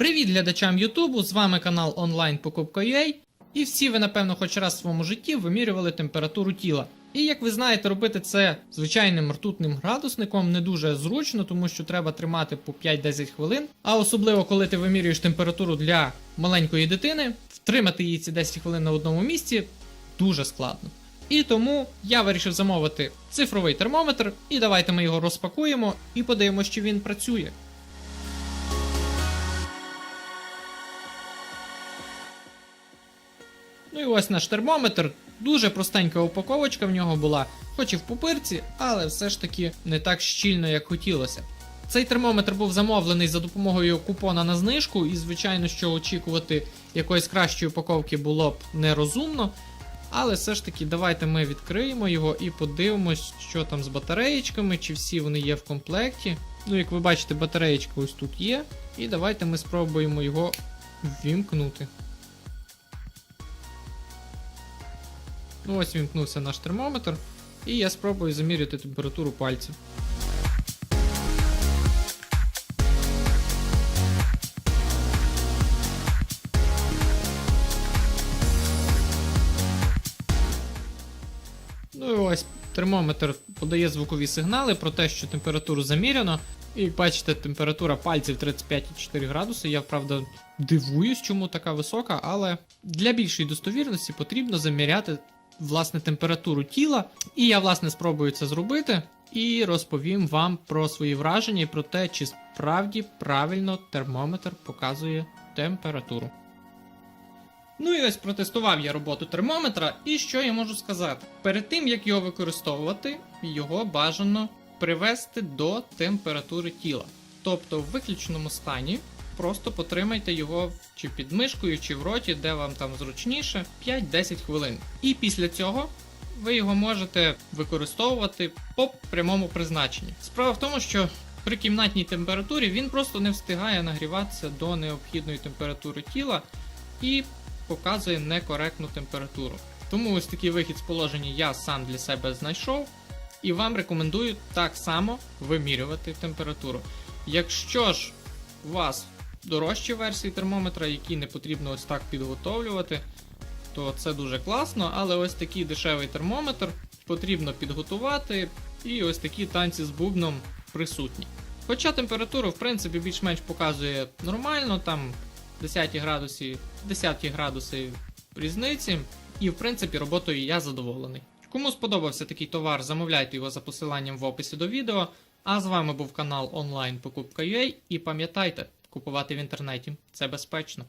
Привіт глядачам Ютубу! З вами канал онлайн Покупка.ua І всі ви, напевно, хоч раз в своєму житті вимірювали температуру тіла. І як ви знаєте, робити це звичайним ртутним градусником не дуже зручно, тому що треба тримати по 5-10 хвилин. А особливо, коли ти вимірюєш температуру для маленької дитини, втримати її ці 10 хвилин на одному місці дуже складно. І тому я вирішив замовити цифровий термометр, і давайте ми його розпакуємо і подивимося, чи він працює. Ну і ось наш термометр. Дуже простенька упаковочка в нього була, хоч і в пупирці, але все ж таки не так щільно, як хотілося. Цей термометр був замовлений за допомогою купона на знижку, і, звичайно, що очікувати якоїсь кращої упаковки було б нерозумно. Але все ж таки, давайте ми відкриємо його і подивимось, що там з батареєчками, чи всі вони є в комплекті. Ну, як ви бачите, батареєчка ось тут є. І давайте ми спробуємо його ввімкнути. Ну, ось вімкнувся наш термометр, і я спробую заміряти температуру пальців. Ну і ось термометр подає звукові сигнали про те, що температуру заміряно. І бачите, температура пальців 35,4 градуси. Я правда дивуюсь, чому така висока, але для більшої достовірності потрібно заміряти власне температуру тіла. І я, власне, спробую це зробити. І розповім вам про свої враження і про те, чи справді правильно термометр показує температуру. Ну і ось протестував я роботу термометра, і що я можу сказати? Перед тим як його використовувати, його бажано привести до температури тіла. Тобто в виключеному стані просто потримайте його чи під мишкою, чи в роті, де вам там зручніше, 5-10 хвилин. І після цього ви його можете використовувати по прямому призначенні. Справа в тому, що при кімнатній температурі він просто не встигає нагріватися до необхідної температури тіла і показує некоректну температуру. Тому ось такий вихід з положення я сам для себе знайшов. І вам рекомендую так само вимірювати температуру. Якщо ж у вас дорожчі версії термометра, які не потрібно ось так підготовлювати, то це дуже класно, але ось такий дешевий термометр потрібно підготувати, і ось такі танці з бубном присутні. Хоча температуру, в принципі, більш-менш показує нормально, там 10 градусів, 10 градуси різниці, і в принципі роботою я задоволений. Кому сподобався такий товар, замовляйте його за посиланням в описі до відео. А з вами був канал онлайн Покупка.ua і пам'ятайте, купувати в інтернеті. Це безпечно.